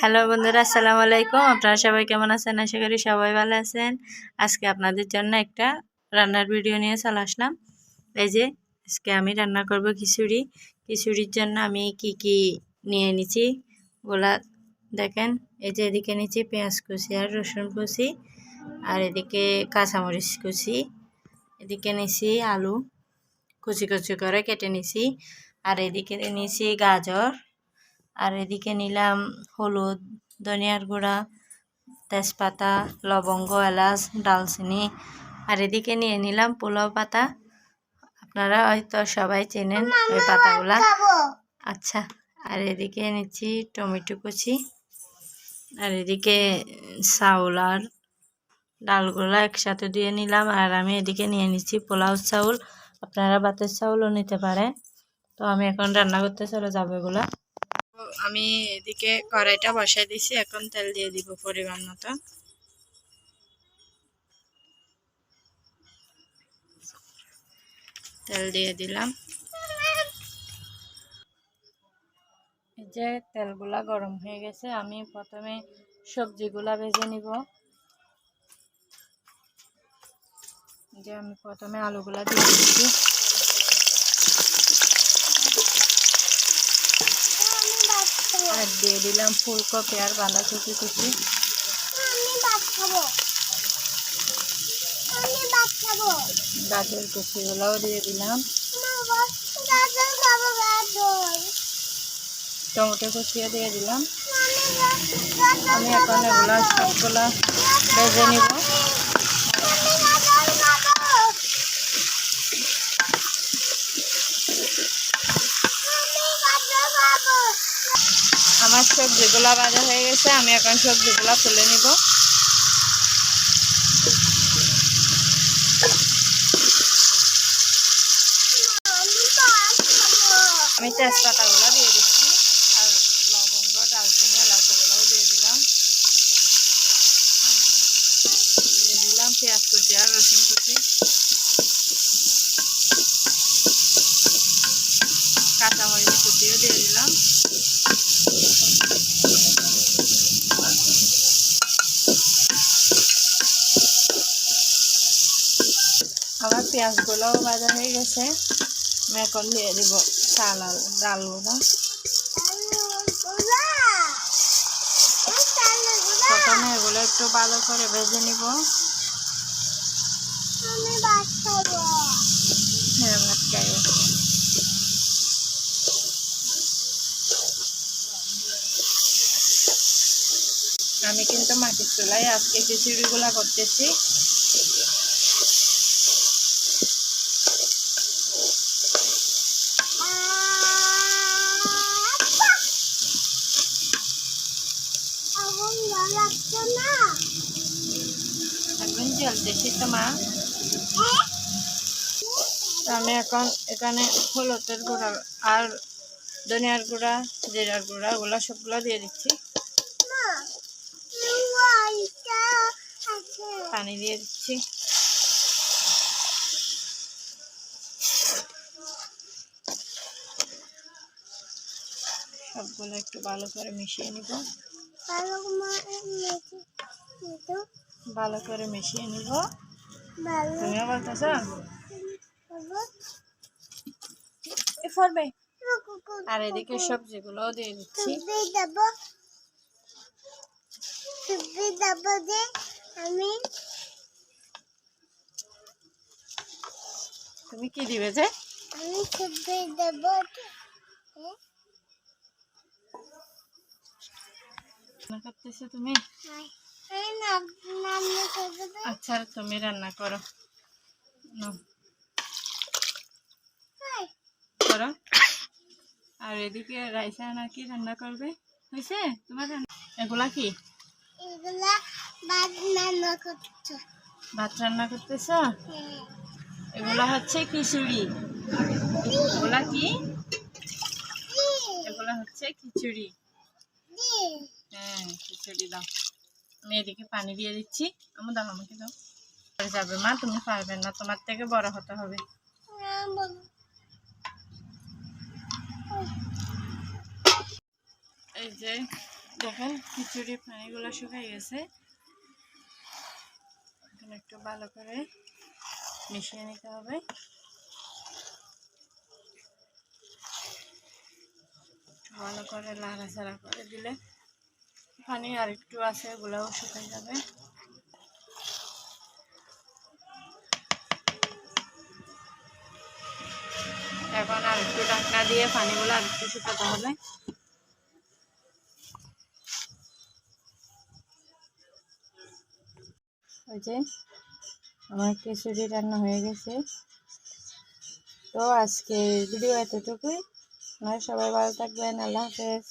Hello বন্ধুরা, আসসালামু আলাইকুম। আপনারা সবাই কেমন আছেন? আশা করি সবাই ভালো আছেন। আজকে আপনাদের জন্য একটা রান্নার ভিডিও নিয়ে চলে আসলাম। এই যে, আজকে আমি রান্না করব খিচুড়ি। খিচুড়ির জন্য আমি কি কি নিয়ে নিছি গোলা দেখেন। এই যে, এদিকে নিচ্ছি পেঁয়াজ কুচি আর রসুন কুচি। আর এদিকে কাঁচামরিচ কুচি। এদিকে নিছি আলু। কুচি কুচি করে কেটে নিছি। আর এদিকে নিছি গাজর। আর এদিকে নিলাম হলুদ, ধনিয়ার গুঁড়া, তেজপাতা, লবঙ্গ, এলাচ, ডালচিনি। আর এদিকে নিয়ে নিলাম পোলাও পাতা। আপনারা হয়তো সবাই চেনেন ওই পাতাগুলা। আচ্ছা আর এদিকে নিচ্ছি টমেটো কুচি। আর এদিকে চাউল আর ডালগুলা একসাথে দিয়ে নিলাম। আর আমি এদিকে নিয়ে নিচ্ছি পোলাও চাউল। আপনারা বাতের চাউলও নিতে পারেন। তো আমি এখন রান্না করতে চলে যাব এগুলা। আমি এদিকে কড়াইটা বসাই দিছি, এখন তেল দিয়ে দিব পরিমাণ মতো। তেল দিয়ে দিলাম। যে তেলগুলা গরম হয়ে গেছে, আমি প্রথমে সবজিগুলা ভেজে নিব। যে আমি প্রথমে আলুগুলা দিয়ে দিচ্ছি আর দিয়ে দিলাম ফুলকপি আর বাঁধাকপি কুচি। গাজর কুচিগুলোও দিয়ে দিলাম। টমেটো কুচিও দিয়ে দিলাম। আমি এখন এগুলা সবগুলা ভেজে নিব। আমার সবজিগুলা ভাজা হয়ে গেছে, আমি এখন সবজিগুলা তুলে নিব। আমি তেজপাতাগুলো দিয়ে দিচ্ছি, আর লবঙ্গ ডালচিনি এলাচগুলোও দিয়ে দিলাম। দিয়ে দিলাম পেঁয়াজ কুচি আর রসুন কুচি কাঁচামরিচ কুচিও দিয়ে দিলাম আমার পেঁয়াজগুলোও ভাজা হয়ে গেছে। আমি এখন দিয়ে দিব চাল আর ডালগুলো। প্রথমে এগুলো একটু ভালো করে ভেজে নিব। হ্যাঁ আমি কিন্তু মাটির চুলায় আজকে খিচুড়িগুলা করতেছি। এখন জ্বলতেছি তো মা। আমি এখন এখানে হলুদের গুঁড়া আর ধনিয়ার গুঁড়া, জিরার গুঁড়া, ওগুলো সবগুলো দিয়ে দিচ্ছি। পানি দিয়ে দিচ্ছি। সবগুলো একটু ভালো করে মিশিয়ে নিব। ভালো করে মিশিয়ে নিব। তুমিও বলতেছ আর এদিকে সবজিগুলোও দিয়ে দিচ্ছি। তুমি কি দিবে যে? আমি ছবি দেবো রান্না করতেছো তুমি? আচ্ছা তুমি রান্না করো। করো। আর এদিকে রাইসা নাকি রান্না করবে? হয়েছে? তোমার এগুলা কি? এগুলা রান্না করছ। ভাত রান্না করতেছ? এগুলা হচ্ছে খিচুড়ি। এগুলা কি? এগুলা হচ্ছে খিচুড়ি। হ্যাঁ খিচুড়ি দাও। আমি এদিকে পানি দিয়ে দিচ্ছি। আমি দাও, আমাকে দাও। যাবে মা, তুমি পারবে না, তোমার থেকে বড় হতে হবে। এই যে, দেখেন খিচুড়ি পানিগুলো শুকাই গেছে। এখন একটু ভালো করে মিশিয়ে নিতে হবে। ভালো করে লাড়াচাড়া করে দিলে পানি আর একটু আছে ওগুলোও শুকাই যাবে। এখন আর একটু ঢাকনা দিয়ে পানিগুলো আর একটু শুকাতে হবে। ওই যে আমার খিচুড়ি রান্না হয়ে গেছে। তো আজকে ভিডিও এতটুকুই। আপনারা সবাই ভালো থাকবেন, আল্লাহ হাফেজ।